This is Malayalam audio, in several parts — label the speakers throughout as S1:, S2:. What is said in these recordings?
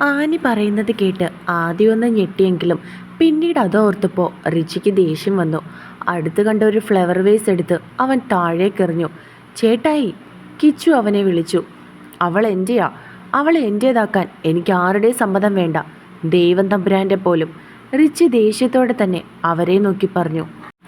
S1: ആനി പറയുന്നത് കേട്ട് ആദ്യമൊന്ന് ഞെട്ടിയെങ്കിലും പിന്നീട് അതോർത്തപ്പോൾ റിച്ചിക്ക് ദേഷ്യം വന്നു. അടുത്ത് കണ്ട ഒരു ഫ്ലവർ വേസ് എടുത്ത് അവൻ താഴേക്കെറിഞ്ഞു. ചേട്ടായി കിച്ചു അവനെ വിളിച്ചു. അവൾ എന്റെയാ അവൾ എന്റേതാക്കാൻ എനിക്ക് ആരുടെയും സമ്മതം വേണ്ട. ദൈവം തമ്പുരാന്റെ പോലും. റിച്ചി ദേഷ്യത്തോടെ തന്നെ അവരെ നോക്കി പറഞ്ഞു.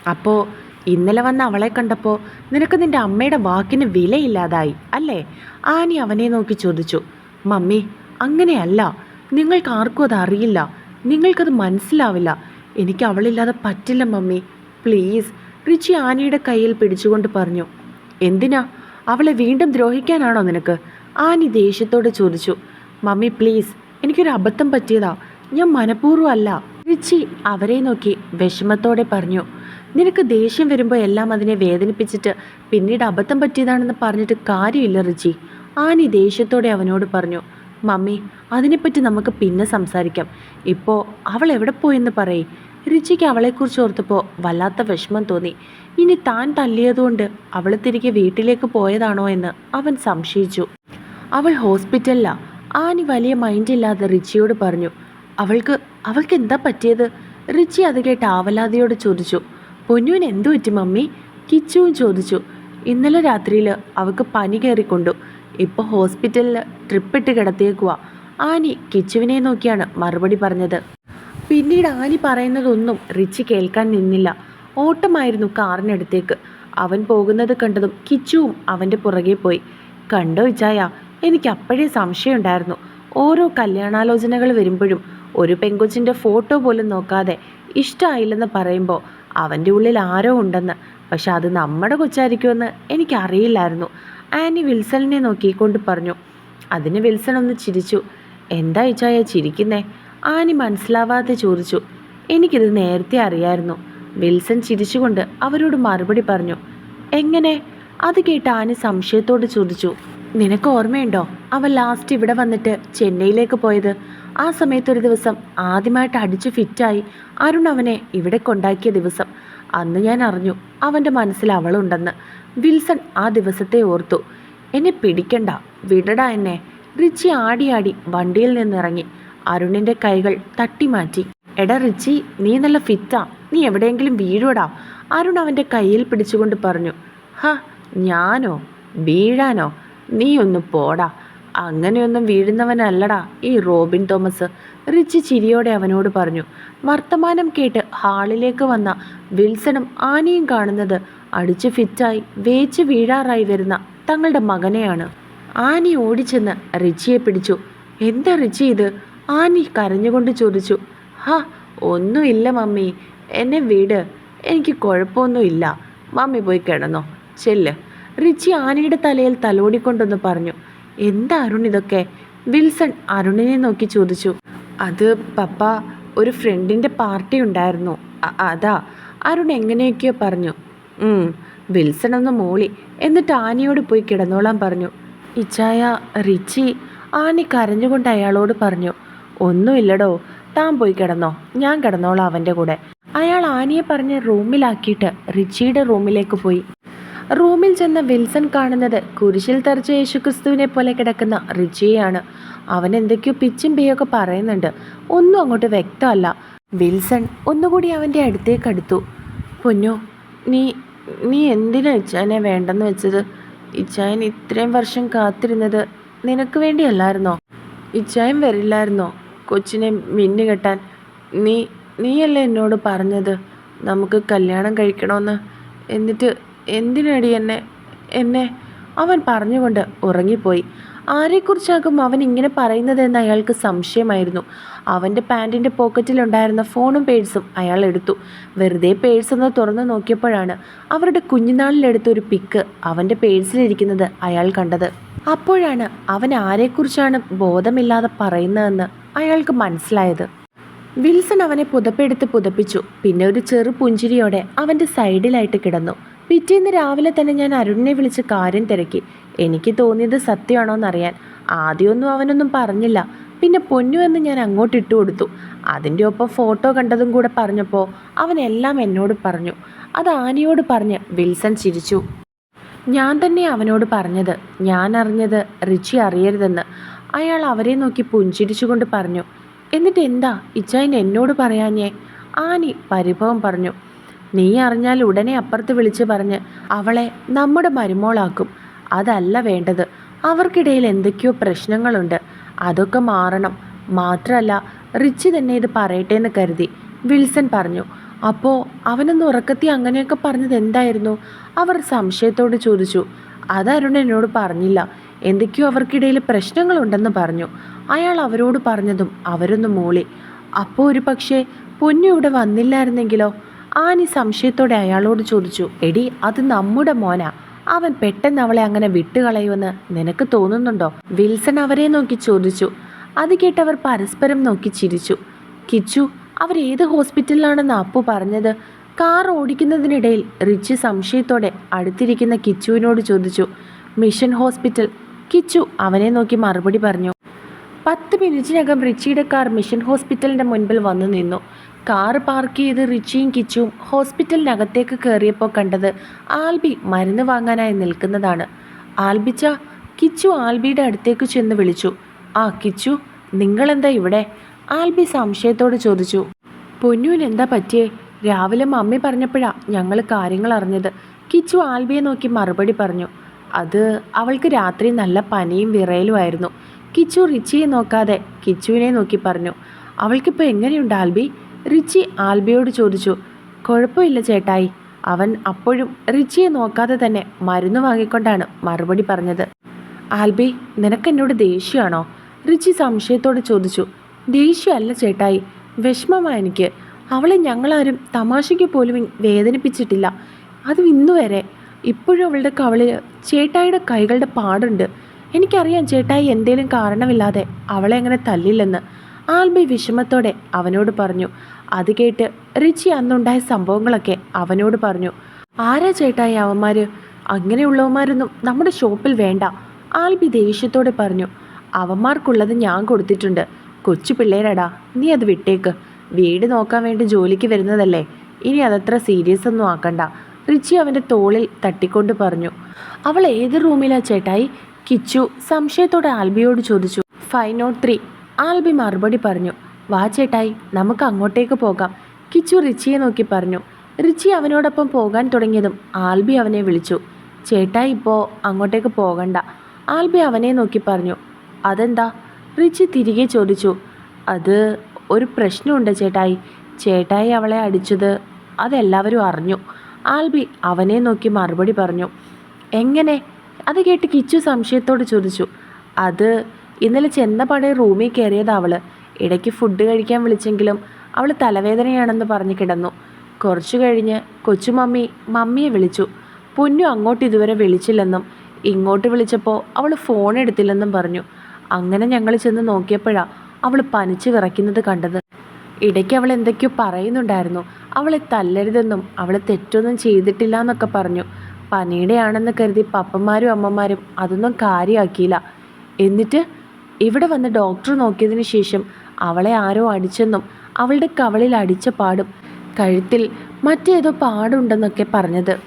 S1: അപ്പോൾ ഇന്നലെ വന്ന അവളെ കണ്ടപ്പോൾ നിനക്ക് നിന്റെ അമ്മയുടെ വാക്കിന് വിലയില്ലാതായി അല്ലേ? ആനി അവനെ നോക്കി ചോദിച്ചു. മമ്മി അങ്ങനെയല്ല. നിങ്ങൾക്ക് ആർക്കും അത് അറിയില്ല. നിങ്ങൾക്കത് മനസ്സിലാവില്ല. എനിക്ക് അവളില്ലാതെ പറ്റില്ല മമ്മി. പ്ലീസ്. റിച്ചി ആനയുടെ കയ്യിൽ പിടിച്ചുകൊണ്ട് പറഞ്ഞു. എന്തിനാ? അവളെ വീണ്ടും ദ്രോഹിക്കാനാണോ നിനക്ക്? ആനി ദേഷ്യത്തോടെ ചോദിച്ചു. Mummy please. എനിക്കൊരു അബദ്ധം പറ്റിയതാ. ഞാൻ മനഃപൂർവം അല്ല റിച്ചി അവരെ നോക്കി വിഷമത്തോടെ പറഞ്ഞു. നിനക്ക് ദേഷ്യം വരുമ്പോൾ എല്ലാം അതിനെ വേദനിപ്പിച്ചിട്ട് പിന്നീട് അബദ്ധം പറ്റിയതാണെന്ന് പറഞ്ഞിട്ട് കാര്യമില്ല റിച്ചി. ആനി ദേഷ്യത്തോടെ അവനോട് പറഞ്ഞു. മമ്മി അതിനെപ്പറ്റി നമുക്ക് പിന്നെ സംസാരിക്കാം. ഇപ്പോൾ അവൾ എവിടെ പോയെന്ന് പറയേ. രുചിക്ക് അവളെക്കുറിച്ച് ഓർത്തപ്പോൾ വല്ലാത്ത വിഷമം തോന്നി. ഇനി താൻ തല്ലിയതുകൊണ്ട് അവൾ തിരികെ വീട്ടിലേക്ക് പോയതാണോ എന്ന് അവൻ സംശയിച്ചു. അവൾ ഹോസ്പിറ്റലിലാ. ആനി വലിയ മൈൻഡില്ലാതെ റിച്ചിയോട് പറഞ്ഞു. അവൾക്ക് അവൾക്ക് എന്താ പറ്റിയത്? റിച്ചി അത് കേട്ട് ആവലാതിയോട് ചോദിച്ചു. പൊന്നുവിന് എന്തു പറ്റി മമ്മി? കിച്ചുവും ചോദിച്ചു. ഇന്നലെ രാത്രിയിൽ അവൾക്ക് പനി കയറിക്കൊണ്ടു. ഇപ്പോൾ ഹോസ്പിറ്റലിൽ ട്രിപ്പിട്ട് കിടത്തിയേക്കുവാ. ആനി കിച്ചുവിനെ നോക്കിയാണ് മറുപടി പറഞ്ഞത്. പിന്നീട് ആനി പറയുന്നതൊന്നും റിച്ചി കേൾക്കാൻ നിന്നില്ല. ഓട്ടമായിരുന്നു കാറിനടുത്തേക്ക്. അവൻ പോകുന്നത് കണ്ടതും കിച്ചുവും അവന്റെ പുറകെ പോയി. കണ്ടോ ഇച്ചായ എനിക്ക് അപ്പോഴേ സംശയമുണ്ടായിരുന്നു. ഓരോ കല്യാണാലോചനകൾ വരുമ്പോഴും ഒരു പെങ്കൊച്ചിന്റെ ഫോട്ടോ പോലും നോക്കാതെ ഇഷ്ടമായില്ലെന്ന് പറയുമ്പോൾ അവന്റെ ഉള്ളിൽ ആരോ ഉണ്ടെന്ന്. പക്ഷെ അത് നമ്മുടെ കൊച്ചായിരിക്കുമെന്ന് എനിക്കറിയില്ലായിരുന്നു. ആനി വിൽസണിനെ നോക്കിക്കൊണ്ട് പറഞ്ഞു അതിന് വിൽസൺ ഒന്ന് ചിരിച്ചു. എന്താ ഇച്ചായ ചിരിക്കുന്നേ? ആനി മനസ്സിലാവാതെ ചോദിച്ചു എനിക്കിത് നേരത്തെ അറിയായിരുന്നു. വിൽസൺ ചിരിച്ചുകൊണ്ട് അവരോട് മറുപടി പറഞ്ഞു എങ്ങനെ? അത് കേട്ട് ആനി സംശയത്തോട് ചോദിച്ചു നിനക്ക് ഓർമ്മയുണ്ടോ? അവൻ ലാസ്റ്റ് ഇവിടെ വന്നിട്ട് ചെന്നൈയിലേക്ക് പോയത്. ആ സമയത്തൊരു ദിവസം ആദ്യമായിട്ട് അടിച്ചു ഫിറ്റായി അരുൺ അവനെ ഇവിടെ കൊണ്ടാക്കിയ ദിവസം. അന്ന് ഞാൻ അറിഞ്ഞു അവന്റെ മനസ്സിൽ അവളുണ്ടെന്ന്. വിൽസൺ ആ ദിവസത്തെ ഓർത്തു. എന്നെ പിടിക്കണ്ട വിടട എന്നെ. റിച്ചി ആടിയാടി വണ്ടിയിൽ നിന്നിറങ്ങി. അരുണിന്റെ കൈകൾ തട്ടിമാറ്റി എടാ റിച്ചി നീ നല്ല ഫിറ്റാ. നീ എവിടെയെങ്കിലും വീഴുവടാ. അരുൺ അവന്റെ കയ്യിൽ പിടിച്ചുകൊണ്ട് പറഞ്ഞു. ഹ ഞാനോ? വീഴാനോ? നീ ഒന്ന് പോടാ. അങ്ങനെയൊന്നും വീഴുന്നവനല്ലടാ ഈ റോബിൻ തോമസ്. റിച്ച് ചിരിയോടെ അവനോട് പറഞ്ഞു. വർത്തമാനം കേട്ട് ഹാളിലേക്ക് വന്ന വിൽസണും ആനയും കാണുന്നത് അടിച്ച് ഫിറ്റായി വേച്ച് വീഴാറായി വരുന്ന തങ്ങളുടെ മകനെയാണ്. ആനി ഓടിച്ചെന്ന് റിച്ചിയെ പിടിച്ചു. എന്താ റിച്ചി ഇത്? ആനി കരഞ്ഞുകൊണ്ട് ചോദിച്ചു. ഹാ ഒന്നുമില്ല മമ്മി. എന്നെ വീട്. എനിക്ക് കുഴപ്പമൊന്നുമില്ല. മമ്മി പോയി കിടന്നോ. ചെല്ല്. റിച്ചി ആനയുടെ തലയിൽ തലോടിക്കൊണ്ടൊന്ന് പറഞ്ഞു. എന്താ അരുൺ ഇതൊക്കെ? വിൽസൺ അരുണിനെ നോക്കി ചോദിച്ചു. അത് പപ്പ ഒരു ഫ്രണ്ടിന്റെ പാർട്ടി ഉണ്ടായിരുന്നു. അതാ. അരുൺ എങ്ങനെയൊക്കെയോ പറഞ്ഞു. വിൽസൺ ഒന്ന് മോളി. എന്നിട്ട് ആനയോട് പോയി കിടന്നോളാൻ പറഞ്ഞു. ഇച്ചായ റിച്ചി ആനി കരഞ്ഞുകൊണ്ട് അയാളോട് പറഞ്ഞു. ഒന്നുമില്ലടോ താൻ പോയി കിടന്നോ. ഞാൻ കിടന്നോളാം അവന്റെ കൂടെ. അയാൾ ആനിയെ പറഞ്ഞ് റൂമിലാക്കിയിട്ട് റിച്ചിയുടെ റൂമിലേക്ക് പോയി. റൂമിൽ ചെന്ന വിൽസൺ കാണുന്നത് കുരിശിൽ തെറിച്ച യേശുക്രിസ്തുവിനെ പോലെ കിടക്കുന്ന റിജിയെയാണ് അവൻ എന്തൊക്കെയോ പിച്ചും പേയൊക്കെ പറയുന്നുണ്ട്. ഒന്നും അങ്ങോട്ട് വ്യക്തമല്ല. വിൽസൺ ഒന്നുകൂടി അവന്റെ അടുത്തേക്ക് അടുത്തു. പൊന്നു നീ നീ എന്തിനാ ഇച്ചാനെ വേണ്ടെന്ന് വെച്ചത്? ഇച്ചായൻ ഇത്രയും വർഷം കാത്തിരുന്നത് നിനക്ക് വേണ്ടിയല്ലായിരുന്നോ? ഇച്ചായൻ വരില്ലായിരുന്നോ? കൊച്ചിനെ മിന്നു കെട്ടാൻ. നീ നീയല്ലേ എന്നോട് പറഞ്ഞത്? നമുക്ക് കല്യാണം കഴിക്കണമെന്ന്. എന്നിട്ട് എന്തിനടി എന്നെ എന്നെ? അവൻ പറഞ്ഞുകൊണ്ട് ഉറങ്ങിപ്പോയി. ആരെക്കുറിച്ചാകും അവൻ ഇങ്ങനെ പറയുന്നതെന്ന് അയാൾക്ക് സംശയമായിരുന്നു. അവന്റെ പാന്റിന്റെ പോക്കറ്റിലുണ്ടായിരുന്ന ഫോണും പേഴ്സും അയാൾ എടുത്തു. വെറുതെ പേഴ്സ് ഒന്ന് തുറന്നു നോക്കിയപ്പോഴാണ് അവരുടെ കുഞ്ഞുനാളിലെടുത്ത ഒരു പിക്ക് അവന്റെ പേഴ്സിലിരിക്കുന്നത് അയാൾ കണ്ടത്. അപ്പോഴാണ് അവൻ ആരെക്കുറിച്ചാണ് ബോധമില്ലാതെ പറയുന്നതെന്ന് അയാൾക്ക് മനസ്സിലായത്. വിൽസൺ അവനെ പുതപ്പെടുത്ത് പുതപ്പിച്ചു. പിന്നെ ഒരു ചെറു പുഞ്ചിരിയോടെ അവന്റെ സൈഡിലായിട്ട് കിടന്നു. പിറ്റേന്ന് രാവിലെ തന്നെ ഞാൻ അരുണിനെ വിളിച്ച് കാര്യം തിരക്കി. എനിക്ക് തോന്നിയത് സത്യമാണോന്നറിയാൻ. ആദ്യമൊന്നും അവനൊന്നും പറഞ്ഞില്ല. പിന്നെ പൊന്നു എന്ന് ഞാൻ അങ്ങോട്ട് ഇട്ടു കൊടുത്തു. അതിന്റെ ഒപ്പം ഫോട്ടോ കണ്ടതും കൂടെ പറഞ്ഞപ്പോൾ അവൻ എല്ലാം എന്നോട് പറഞ്ഞു. അത് ആനിയോട് പറഞ്ഞ് വിൽസൺ ചിരിച്ചു. ഞാൻ തന്നെ അവനോട് പറഞ്ഞത്. ഞാൻ അറിഞ്ഞത് റിച്ചി അറിയരുതെന്ന്. അയാൾ അവരെ നോക്കി പുഞ്ചിരിച്ചുകൊണ്ട് പറഞ്ഞു. എന്നിട്ട് എന്താ ഇച്ചായൻ എന്നോട് പറയാഞ്ഞേ? ആനി പരിഭവം പറഞ്ഞു. നീ അറിഞ്ഞാൽ ഉടനെ അപ്പുറത്ത് വിളിച്ച് പറഞ്ഞ് അവളെ നമ്മുടെ മരുമോളാക്കും. അതല്ല വേണ്ടത്. അവർക്കിടയിൽ എന്തൊക്കെയോ പ്രശ്നങ്ങളുണ്ട്. അതൊക്കെ മാറണം. മാത്രമല്ല റിച്ചി തന്നെ ഇത് പറയട്ടെ എന്ന് കരുതി. വിൽസൺ പറഞ്ഞു അപ്പോൾ അവനൊന്ന് ഉറക്കത്തി അങ്ങനെയൊക്കെ പറഞ്ഞത് എന്തായിരുന്നു? അവർ സംശയത്തോട് ചോദിച്ചു അത് അരുൺ എന്നോട് പറഞ്ഞില്ല. എന്തൊക്കെയോ അവർക്കിടയിൽ പ്രശ്നങ്ങളുണ്ടെന്ന് പറഞ്ഞു. അയാൾ അവരോട് പറഞ്ഞതും അവരൊന്ന് മൂളി. അപ്പോൾ ഒരു പക്ഷേ പൊന്നു ഇവിടെ വന്നില്ലായിരുന്നെങ്കിലോ? ആനി സംശയത്തോടെ അയാളോട് ചോദിച്ചു എടി അത് നമ്മുടെ മോന. അവൻ പെട്ടെന്ന് അവളെ അങ്ങനെ വിട്ടുകളയുമെന്ന് നിനക്ക് തോന്നുന്നുണ്ടോ? വിൽസൺ അവരെ നോക്കി ചോദിച്ചു. അത് കേട്ടവർ പരസ്പരം നോക്കി ചിരിച്ചു. കിച്ചു അവരേത് ഹോസ്പിറ്റലിലാണെന്ന് അപ്പു പറഞ്ഞത്? കാർ ഓടിക്കുന്നതിനിടയിൽ റിച്ച് സംശയത്തോടെ അടുത്തിരിക്കുന്ന കിച്ചുവിനോട് ചോദിച്ചു. Mission hospital. കിച്ചു അവനെ നോക്കി മറുപടി പറഞ്ഞു. പത്ത് മിനിറ്റിനകം റിച്ചിയുടെ കാർ മിഷൻ ഹോസ്പിറ്റലിന്റെ മുൻപിൽ വന്നു നിന്നു. കാർ പാർക്ക് ചെയ്ത് റിച്ചിയും കിച്ചുവും ഹോസ്പിറ്റലിനകത്തേക്ക് കയറിയപ്പോൾ കണ്ടത് ആൽബി മരുന്ന് വാങ്ങാനായി നിൽക്കുന്നതാണ്. ആൽബിച്ച കിച്ചു ആൽബിയുടെ അടുത്തേക്ക് ചെന്ന് വിളിച്ചു. ആ കിച്ചു നിങ്ങളെന്താ ഇവിടെ? ആൽബി സംശയത്തോട് ചോദിച്ചു. പൊന്നുവിന് എന്താ പറ്റിയേ? രാവിലെ മമ്മി പറഞ്ഞപ്പോഴാ ഞങ്ങൾ കാര്യങ്ങൾ അറിഞ്ഞത്. കിച്ചു ആൽബിയെ നോക്കി മറുപടി പറഞ്ഞു. അത് അവൾക്ക് രാത്രി നല്ല പനിയും വിറയലുമായിരുന്നു കിച്ചു റിച്ചിയെ നോക്കാതെ കിച്ചുവിനെ നോക്കി പറഞ്ഞു. അവൾക്കിപ്പോൾ എങ്ങനെയുണ്ട് ആൽബി? റിച്ചി ആൽബിയോട് ചോദിച്ചു കുഴപ്പമില്ല ചേട്ടായി. അവൻ അപ്പോഴും റിച്ചിയെ നോക്കാതെ തന്നെ മരുന്ന് വാങ്ങിക്കൊണ്ടാണ് മറുപടി പറഞ്ഞത്. ആൽബി നിനക്ക് എന്നോട് ദേഷ്യമാണോ? റിച്ചി സംശയത്തോടെ ചോദിച്ചു ദേഷ്യമല്ല ചേട്ടായി. വിഷമമാണ് എനിക്ക്. അവളെ ഞങ്ങളാരും തമാശയ്ക്ക് പോലും വേദനിപ്പിച്ചിട്ടില്ല. അത് ഇന്നുവരെ ഇപ്പോഴും അവളുടെ കവളിൽ ചേട്ടായിയുടെ കൈകളുടെ പാടുണ്ട്. എനിക്കറിയാം ചേട്ടായി എന്തേലും കാരണമില്ലാതെ അവളെ അങ്ങനെ തല്ലില്ലെന്ന്. ആൽബി വിഷമത്തോടെ അവനോട് പറഞ്ഞു. അത് കേട്ട് റിച്ചി അന്നുണ്ടായ സംഭവങ്ങളൊക്കെ അവനോട് പറഞ്ഞു. ആരാ ചേട്ടായി അവന്മാര്? അങ്ങനെയുള്ളവന്മാരൊന്നും നമ്മുടെ ഷോപ്പിൽ വേണ്ട ആൽബി ദേഷ്യത്തോടെ പറഞ്ഞു. അവന്മാർക്കുള്ളത് ഞാൻ കൊടുത്തിട്ടുണ്ട്. കൊച്ചു പിള്ളേരടാ നീ അത് വിട്ടേക്ക്. വീട് നോക്കാൻ വേണ്ടി ജോലിക്ക് വരുന്നതല്ലേ? ഇനി അതത്ര സീരിയസ് ഒന്നും ആക്കണ്ട റിച്ചി അവന്റെ തോളിൽ തട്ടിക്കൊണ്ട് പറഞ്ഞു. അവൾ ഏത് റൂമിലാ ചേട്ടായി? കിച്ചു സംശയത്തോടെ ആൽബിയോട് ചോദിച്ചു. Five not three. ആൽബി മറുപടി പറഞ്ഞു വാ ചേട്ടായി നമുക്ക് അങ്ങോട്ടേക്ക് പോകാം. കിച്ചു റിച്ചിയെ നോക്കി പറഞ്ഞു. റിച്ചി അവനോടൊപ്പം പോകാൻ തുടങ്ങിയതും ആൽബി അവനെ വിളിച്ചു. ചേട്ടായി ഇപ്പോൾ അങ്ങോട്ടേക്ക് പോകണ്ട. ആൽബി അവനെ നോക്കി പറഞ്ഞു. അതെന്താ? റിച്ചി തിരികെ ചോദിച്ചു. അത് ഒരു പ്രശ്നമുണ്ട് ചേട്ടായി. ചേട്ടായി അവളെ അടിച്ചത് അതെല്ലാവരും അറിഞ്ഞു. ആൽബി അവനെ നോക്കി മറുപടി പറഞ്ഞു. എങ്ങനെ? അത് കേട്ട് കിച്ചു സംശയത്തോട് ചോദിച്ചു. അത് ഇന്നലെ ചെന്ന റൂമിൽ കയറിയത് അവൾ. ഇടയ്ക്ക് ഫുഡ് കഴിക്കാൻ വിളിച്ചെങ്കിലും അവൾ തലവേദനയാണെന്ന് പറഞ്ഞു കിടന്നു. കുറച്ചു കഴിഞ്ഞ് കൊച്ചുമമ്മി മമ്മിയെ വിളിച്ചു. പൊന്നു അങ്ങോട്ട് ഇതുവരെ വിളിച്ചില്ലെന്നും ഇങ്ങോട്ട് വിളിച്ചപ്പോൾ അവൾ ഫോൺ എടുത്തില്ലെന്നും പറഞ്ഞു. അങ്ങനെ ഞങ്ങൾ ചെന്ന് നോക്കിയപ്പോഴാണ് അവൾ പനിച്ച് വിറയ്ക്കുന്നത് കണ്ടത്. ഇടയ്ക്ക് അവൾ എന്തൊക്കെയോ പറയുന്നുണ്ടായിരുന്നു. അവളെ തല്ലരുതെന്നും അവൾ തെറ്റൊന്നും ചെയ്തിട്ടില്ല എന്നൊക്കെ പറഞ്ഞു. പനിയുടെ ആണെന്ന് കരുതി പപ്പന്മാരും അമ്മമാരും അതൊന്നും കാര്യമാക്കിയില്ല എന്നിട്ട് ഇവിടെ വന്ന് ഡോക്ടർ നോക്കിയതിന് ശേഷം അവളെ ആരോ അടിച്ചെന്നും അവളുടെ കവളിൽ അടിച്ച പാടും കഴുത്തിൽ മറ്റേതോ പാടുണ്ടെന്നൊക്കെ പറഞ്ഞത്.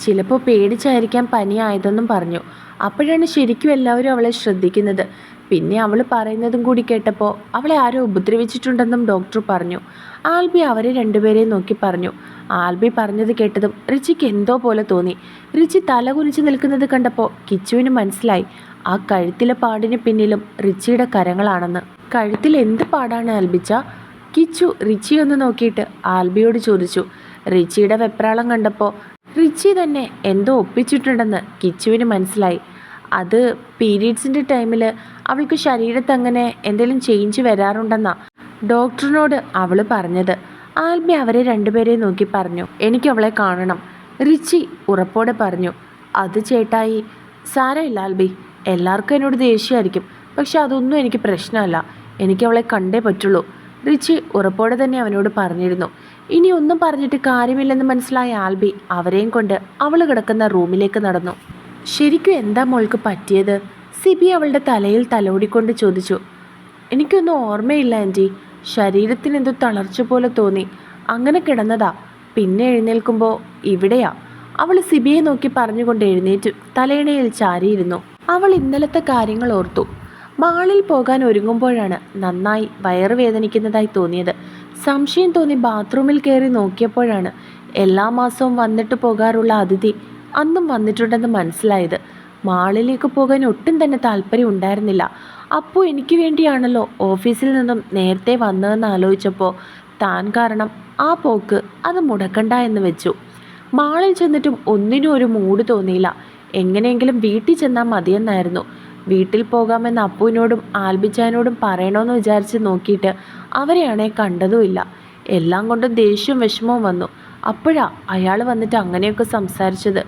S1: ചിലപ്പോൾ പേടിച്ചായിരിക്കാം പനിയായതെന്നും പറഞ്ഞു. അപ്പോഴാണ് ശരിക്കും എല്ലാവരും അവളെ ശ്രദ്ധിക്കുന്നത്. പിന്നെ അവൾ പറയുന്നതും കൂടി കേട്ടപ്പോൾ അവളെ ആരോ ഉപദ്രവിച്ചിട്ടുണ്ടെന്നും ഡോക്ടർ പറഞ്ഞു. ആൽബി അവരെ രണ്ടുപേരെയും നോക്കി പറഞ്ഞു. ആൽബി പറഞ്ഞത് കേട്ടതും റിച്ചിക്ക് എന്തോ പോലെ തോന്നി. റിച്ചി തലകുനിച്ച് നിൽക്കുന്നത് കണ്ടപ്പോൾ കിച്ചുവിന് മനസ്സിലായി. ആ കഴുത്തിലെ പാടിന് പിന്നിലും റിച്ചിയുടെ കരങ്ങളാണെന്ന്. കഴുത്തിൽ എന്ത് പാടാണ് ആൽബിച്ച? കിച്ചു റിച്ചി ഒന്ന് നോക്കിയിട്ട് ആൽബിയോട് ചോദിച്ചു. റിച്ചിയുടെ വെപ്രാളം കണ്ടപ്പോൾ റിച്ചി തന്നെ എന്തോ ഒപ്പിച്ചിട്ടുണ്ടെന്ന് കിച്ചുവിന് മനസ്സിലായി. അത് പീരീഡ്സിന്റെ ടൈമിൽ അവൾക്ക് ശരീരത്തങ്ങനെ എന്തെങ്കിലും ചേഞ്ച് വരാറുണ്ടെന്നാ ഡോക്ടറിനോട് അവൾ പറഞ്ഞത്. ആൽബി അവരെ രണ്ടുപേരെ നോക്കി പറഞ്ഞു എനിക്ക് അവളെ കാണണം. റിച്ചി ഉറപ്പോടെ പറഞ്ഞു അത് ചേട്ടായി സാരമില്ല ആൽബി എല്ലാവർക്കും എന്നോട് ദേഷ്യമായിരിക്കും പക്ഷെ അതൊന്നും എനിക്ക് പ്രശ്നമല്ല എനിക്ക് അവളെ കണ്ടേ പറ്റുള്ളൂ. റിച്ചി ഉറപ്പോടെ തന്നെ അവനോട് പറഞ്ഞിരുന്നു. ഇനി ഒന്നും പറഞ്ഞിട്ട് കാര്യമില്ലെന്ന് മനസ്സിലായ ആൽബി അവരെയും കൊണ്ട് അവൾ കിടക്കുന്ന റൂമിലേക്ക് നടന്നു. ശരിക്കും എന്താ മോൾക്ക് പറ്റിയത്? സിബി അവളുടെ തലയിൽ തലോടിക്കൊണ്ട് ചോദിച്ചു എനിക്കൊന്നും ഓർമ്മയില്ല ആന്റി ശരീരത്തിന് എന്തോ തളർച്ച പോലെ തോന്നി. അങ്ങനെ കിടന്നതാ. പിന്നെ എഴുന്നേൽക്കുമ്പോൾ ഇവിടെയാ. അവൾ സിബിയെ നോക്കി പറഞ്ഞുകൊണ്ട് എഴുന്നേറ്റു. തലയിണയിൽ ചാരിയിരുന്നു. അവൾ ഇന്നലത്തെ കാര്യങ്ങൾ ഓർത്തു. മാളിൽ പോകാൻ ഒരുങ്ങുമ്പോഴാണ് നന്നായി വയറുവേദനിക്കുന്നതായി തോന്നിയത്. സംശയം തോന്നി ബാത്റൂമിൽ കയറി നോക്കിയപ്പോഴാണ് എല്ലാ മാസവും വന്നിട്ട് പോകാറുള്ള അതിഥി അന്നും വന്നിട്ടുണ്ടെന്ന് മനസ്സിലായത്. മാളിലേക്ക് പോകാൻ ഒട്ടും തന്നെ താല്പര്യം ഉണ്ടായിരുന്നില്ല. അപ്പോൾ എനിക്ക് വേണ്ടിയാണല്ലോ ഓഫീസിൽ നിന്നും നേരത്തെ വന്നതെന്ന് ആലോചിച്ചപ്പോൾ താൻ കാരണം ആ പോക്ക് അത് മുടക്കണ്ട എന്ന് വെച്ചു. മാളിൽ ചെന്നിട്ടും ഒന്നിനും ഒരു മൂഡ് തോന്നിയില്ല. എങ്ങനെയെങ്കിലും വീട്ടിൽ ചെന്നാൽ മതിയെന്നായിരുന്നു. വീട്ടിൽ പോകാമെന്ന് അപ്പുവിനോടും ആൽബിച്ചാനോടും പറയണമെന്ന് വിചാരിച്ച് നോക്കിയിട്ട് അവരെയാണെ കണ്ടതുമില്ല. എല്ലാം കൊണ്ടും ദേഷ്യവും വിഷമവും വന്നു. അപ്പോഴാ അയാൾ വന്നിട്ട് അങ്ങനെയൊക്കെ സംസാരിച്ചത്.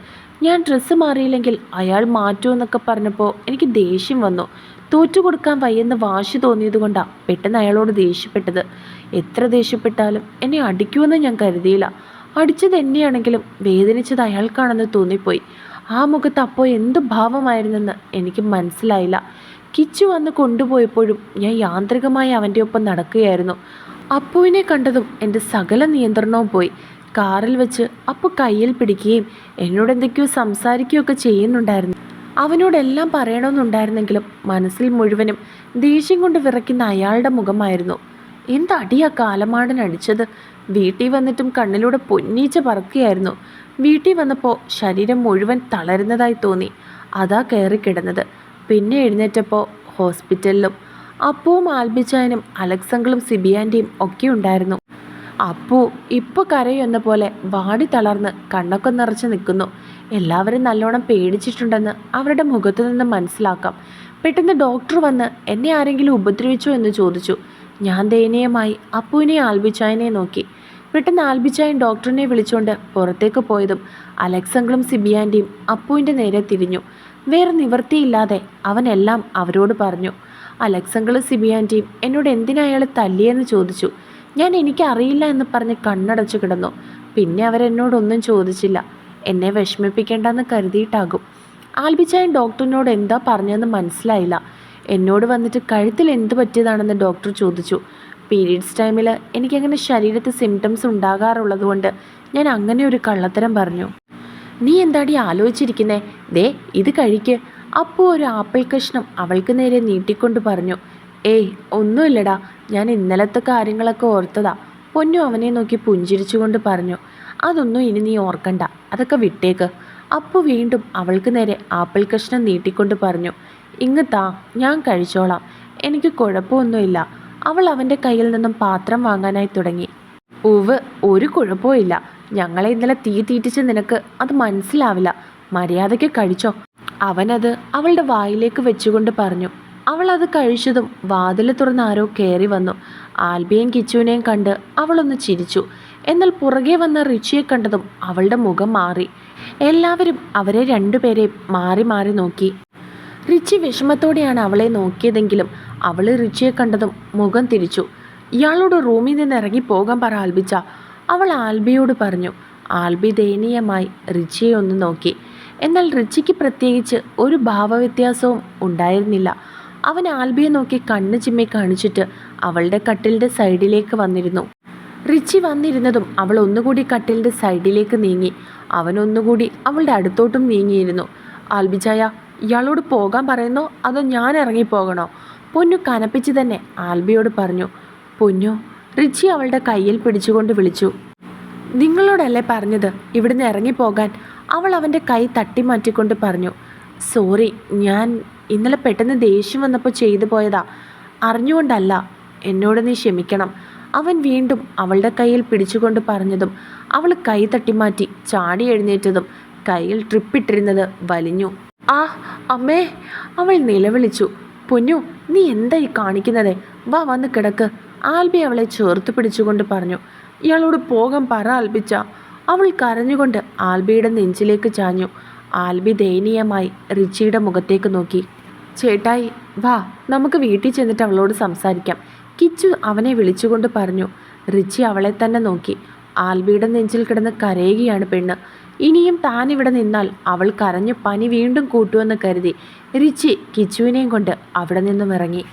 S1: ഞാൻ ഡ്രസ്സ് മാറിയില്ലെങ്കിൽ അയാൾ മാറ്റുമെന്നൊക്കെ പറഞ്ഞപ്പോൾ എനിക്ക് ദേഷ്യം വന്നു. തോറ്റു കൊടുക്കാൻ വയ്യെന്ന് വാശി തോന്നിയതുകൊണ്ടാണ് പെട്ടെന്ന് അയാളോട് ദേഷ്യപ്പെട്ടത്. എത്ര ദേഷ്യപ്പെട്ടാലും എന്നെ അടിക്കുമെന്ന് ഞാൻ കരുതിയില്ല. അടിച്ചത് എന്നെയാണെങ്കിലും വേദനിച്ചത് അയാൾക്കാണെന്ന് തോന്നിപ്പോയി. ആ മുഖത്ത് അപ്പോൾ എന്ത് ഭാവമായിരുന്നെന്ന് എനിക്ക് മനസ്സിലായില്ല. കിച്ചു വന്ന് കൊണ്ടുപോയപ്പോഴും ഞാൻ യാന്ത്രികമായി അവന്റെ ഒപ്പം നടക്കുകയായിരുന്നു. അപ്പുവിനെ കണ്ടതും എന്റെ സകല നിയന്ത്രണവും പോയി. കാറിൽ വെച്ച് അപ്പു കയ്യിൽ പിടിക്കുകയും എന്നോട് എന്തൊക്കെയോ സംസാരിക്കുകയൊക്കെ ചെയ്യുന്നുണ്ടായിരുന്നു. അവനോടെല്ലാം പറയണമെന്നുണ്ടായിരുന്നെങ്കിലും മനസ്സിൽ മുഴുവനും ദേഷ്യം കൊണ്ട് വിറയ്ക്കുന്ന അയാളുടെ മുഖമായിരുന്നു. എന്തടിയാ കാലമാടൻ അടിച്ചത്? വീട്ടിൽ വന്നിട്ടും കണ്ണിലൂടെ പൊന്നീച്ച പറക്കുകയായിരുന്നു. വീട്ടിൽ വന്നപ്പോൾ ശരീരം മുഴുവൻ തളരുന്നതായി തോന്നി. അതാ കയറി കിടന്നത്. പിന്നെ എഴുന്നേറ്റപ്പോൾ ഹോസ്പിറ്റലിലും അപ്പവും ആൽബിച്ചായനും അലക്സങ്ങളും സിബിയാന്റെയും ഒക്കെ ഉണ്ടായിരുന്നു. അപ്പു ഇപ്പോൾ കരയുന്ന പോലെ വാടി തളർന്ന് കണ്ണൊക്കെ നിറച്ച് നിൽക്കുന്നു. എല്ലാവരും നല്ലോണം പേടിച്ചിട്ടുണ്ടെന്ന് അവരുടെ മുഖത്തു നിന്ന് മനസ്സിലാക്കാം. പെട്ടെന്ന് ഡോക്ടർ വന്ന് എന്നെ ആരെങ്കിലും ഉപദ്രവിച്ചോ എന്ന് ചോദിച്ചു. ഞാൻ ദയനീയമായി അപ്പുവിനെ ആൽബിച്ചായനെ നോക്കി. പെട്ടെന്ന് ആൽബിച്ചായൻ ഡോക്ടറിനെ വിളിച്ചുകൊണ്ട് പുറത്തേക്ക് പോയതും അലക്സങ്ങളും സിബിയാന്റെയും അപ്പുവിന്റെ നേരെ തിരിഞ്ഞു. വേറെ നിവൃത്തിയില്ലാതെ അവനെല്ലാം അവരോട് പറഞ്ഞു. അലക്സങ്ങളും സിബിയാന്റെയും എന്നോട് എന്തിനാ അയാൾ തല്ലിയെന്ന് ചോദിച്ചു. ഞാൻ എനിക്കറിയില്ല എന്ന് പറഞ്ഞ് കണ്ണടച്ചു കിടന്നു. പിന്നെ അവരെന്നോടൊന്നും ചോദിച്ചില്ല. എന്നെ വിഷമിപ്പിക്കേണ്ടെന്ന് കരുതിയിട്ടാകും. ആൽബിച്ചായൻ ഡോക്ടറിനോട് എന്താ പറഞ്ഞതെന്ന് മനസ്സിലായില്ല. എന്നോട് വന്നിട്ട് കഴുത്തിൽ എന്ത് പറ്റിയതാണെന്ന് ഡോക്ടർ ചോദിച്ചു. പീരീഡ്സ് ടൈമിൽ എനിക്കങ്ങനെ ശരീരത്ത് സിംറ്റംസ് ഉണ്ടാകാറുള്ളതുകൊണ്ട് ഞാൻ അങ്ങനെ ഒരു കള്ളത്തരം പറഞ്ഞു. നീ എന്താടി ആലോചിച്ചിരിക്കുന്നേ? ദേ ഇത് കഴിക്ക്. അപ്പോൾ ഒരു ആപ്പിൾ കഷ്ണം അവൾക്ക് നേരെ നീട്ടിക്കൊണ്ട് പറഞ്ഞു. ഏയ് ഒന്നുമില്ലടാ. ഞാൻ ഇന്നലത്തെ കാര്യങ്ങളൊക്കെ ഓർത്തതാ. പൊന്നു അവനെ നോക്കി പുഞ്ചിരിച്ചുകൊണ്ട് പറഞ്ഞു അതൊന്നും ഇനി നീ ഓർക്കണ്ട. അതൊക്കെ വിട്ടേക്ക്. അപ്പു വീണ്ടും അവൾക്ക് നേരെ ആപ്പിൾ കഷ്ണം നീട്ടിക്കൊണ്ട് പറഞ്ഞു ഇങ്ങ് താ ഞാൻ കഴിച്ചോളാം. എനിക്ക് കുഴപ്പമൊന്നുമില്ല. അവൾ അവന്റെ കയ്യിൽ നിന്നും പാത്രം വാങ്ങാനായി തുടങ്ങി. ഉവ് ഒരു കുഴപ്പമില്ല ഞങ്ങളെ ഇന്നലെ തീ തീറ്റിച്ച് നിനക്ക് അത് മനസ്സിലാവില്ല. മര്യാദയ്ക്ക് കഴിച്ചോ. അവനത് അവളുടെ വായിലേക്ക് വെച്ചുകൊണ്ട് പറഞ്ഞു അവൾ അത് കഴിച്ചതും വാതിൽ തുറന്ന് ആരോ കയറി വന്നു. ആൽബിയും കിച്ചുവിനെയും കണ്ട് അവളൊന്ന് ചിരിച്ചു. എന്നാൽ പുറകെ വന്ന റിച്ചിയെ കണ്ടതും അവളുടെ മുഖം മാറി. എല്ലാവരും അവരെ രണ്ടുപേരെയും മാറി മാറി നോക്കി. റിച്ചി വിഷമത്തോടെയാണ് അവളെ നോക്കിയതെങ്കിലും അവൾ റിച്ചിയെ കണ്ടതും മുഖം തിരിച്ചു. ഇയാളോട് റൂമിൽ നിന്ന് ഇറങ്ങി പോകാൻ പറ ആൽബിച്ച. അവൾ ആൽബിയോട് പറഞ്ഞു. ആൽബി ദയനീയമായി റിച്ചിയെ ഒന്ന് നോക്കി. എന്നാൽ റിച്ചിക്ക് പ്രത്യേകിച്ച് ഒരു ഭാവവ്യത്യാസവും ഉണ്ടായിരുന്നില്ല. അവൻ ആൽബിയെ നോക്കി കണ്ണ് ചിമ്മി കാണിച്ചിട്ട് അവളുടെ കട്ടിലിന്റെ സൈഡിലേക്ക് വന്നിരുന്നു. റിച്ചി വന്നിരുന്നതും അവൾ ഒന്നുകൂടി കട്ടിലിന്റെ സൈഡിലേക്ക് നീങ്ങി. അവൻ ഒന്നുകൂടി അവളുടെ അടുത്തോട്ടും നീങ്ങിയിരുന്നു. ആൽബിചായ ഇയാളോട് പോകാൻ പറയുന്നോ? അതോ ഞാൻ ഇറങ്ങിപ്പോകണോ പൊന്നു കനപ്പിച്ച് തന്നെ ആൽബിയോട് പറഞ്ഞു. പൊന്നു റിച്ചി അവളുടെ കയ്യിൽ പിടിച്ചുകൊണ്ട് വിളിച്ചു. നിങ്ങളോടല്ലേ പറഞ്ഞത്? ഇവിടുന്ന് ഇറങ്ങിപ്പോകാൻ അവൾ അവന്റെ കൈ തട്ടി മാറ്റിക്കൊണ്ട് പറഞ്ഞു. സോറി ഞാൻ ഇന്നലെ പെട്ടെന്ന് ദേഷ്യം വന്നപ്പോൾ ചെയ്തു പോയതാ. അറിഞ്ഞുകൊണ്ടല്ല എന്നോട് നീ ക്ഷമിക്കണം. അവൻ വീണ്ടും അവളുടെ കയ്യിൽ പിടിച്ചുകൊണ്ട് പറഞ്ഞതും അവൾ കൈ തട്ടിമാറ്റി ചാടി എഴുന്നേറ്റതും കയ്യിൽ ട്രിപ്പിട്ടിരുന്നത് വലിഞ്ഞു. ആ അമ്മേ അവൾ നിലവിളിച്ചു. പൊന്നു നീ എന്തായി കാണിക്കുന്നത്? വാ വന്ന് കിടക്ക്. ആൽബി അവളെ ചേർത്ത് പിടിച്ചുകൊണ്ട് പറഞ്ഞു. ഇയാളോട് പോകാൻ പറ ആൽബിച്ച. അവൾ കരഞ്ഞുകൊണ്ട് ആൽബിയുടെ നെഞ്ചിലേക്ക് ചാഞ്ഞു. ആൽബി ദയനീയമായി റിച്ചിയുടെ മുഖത്തേക്ക് നോക്കി. ചേട്ടായി വാ നമുക്ക് വീട്ടിൽ ചെന്നിട്ട് അവളോട് സംസാരിക്കാം. കിച്ചു അവനെ വിളിച്ചുകൊണ്ട് പറഞ്ഞു. റിച്ചി അവളെ തന്നെ നോക്കി. ആൽബിയുടെ നെഞ്ചിൽ കിടന്ന് കരയുകയാണ് പെണ്ണ്. ഇനിയും താൻ ഇവിടെ നിന്നാൽ അവൾ കരഞ്ഞ് പനി വീണ്ടും കൂട്ടുമെന്ന് കരുതി. റിച്ചി കിച്ചുവിനെയും കൊണ്ട് അവിടെ നിന്നും ഇറങ്ങി.